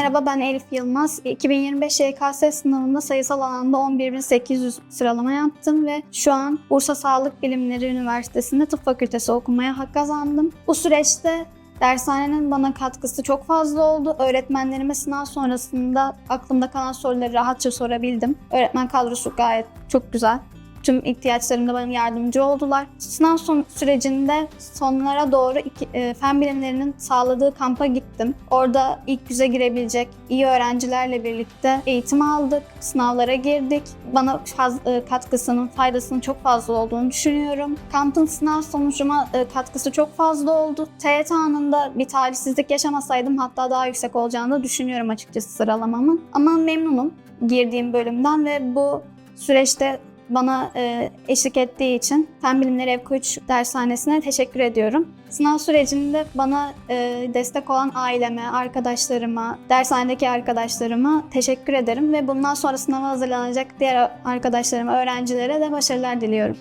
Merhaba ben Elif Yılmaz. 2025 YKS sınavında sayısal alanda 11.800 sıralama yaptım ve şu an Bursa Sağlık Bilimleri Üniversitesi'nde tıp fakültesi okumaya hak kazandım. Bu süreçte dershanenin bana katkısı çok fazla oldu. Öğretmenlerime sınav sonrasında aklımda kalan soruları rahatça sorabildim. Öğretmen kadrosu gayet çok güzel. Tüm ihtiyaçlarımda bana yardımcı oldular. Sınav son sürecinde sonlara doğru iki, e, fen bilimlerinin sağladığı kampa gittim. Orada ilk yüze girebilecek iyi öğrencilerle birlikte eğitim aldık, sınavlara girdik. Bana faz- e, katkısının, faydasının çok fazla olduğunu düşünüyorum. Kampın sınav sonucuma e, katkısı çok fazla oldu. TYT anında bir talihsizlik yaşamasaydım hatta daha yüksek olacağını düşünüyorum açıkçası sıralamamın. Ama memnunum girdiğim bölümden ve bu süreçte bana e, eşlik ettiği için Fen Bilimleri Evko 3 dershanesine teşekkür ediyorum. Sınav sürecinde bana e, destek olan aileme, arkadaşlarıma, dershanedeki arkadaşlarıma teşekkür ederim ve bundan sonra sınava hazırlanacak diğer arkadaşlarıma, öğrencilere de başarılar diliyorum.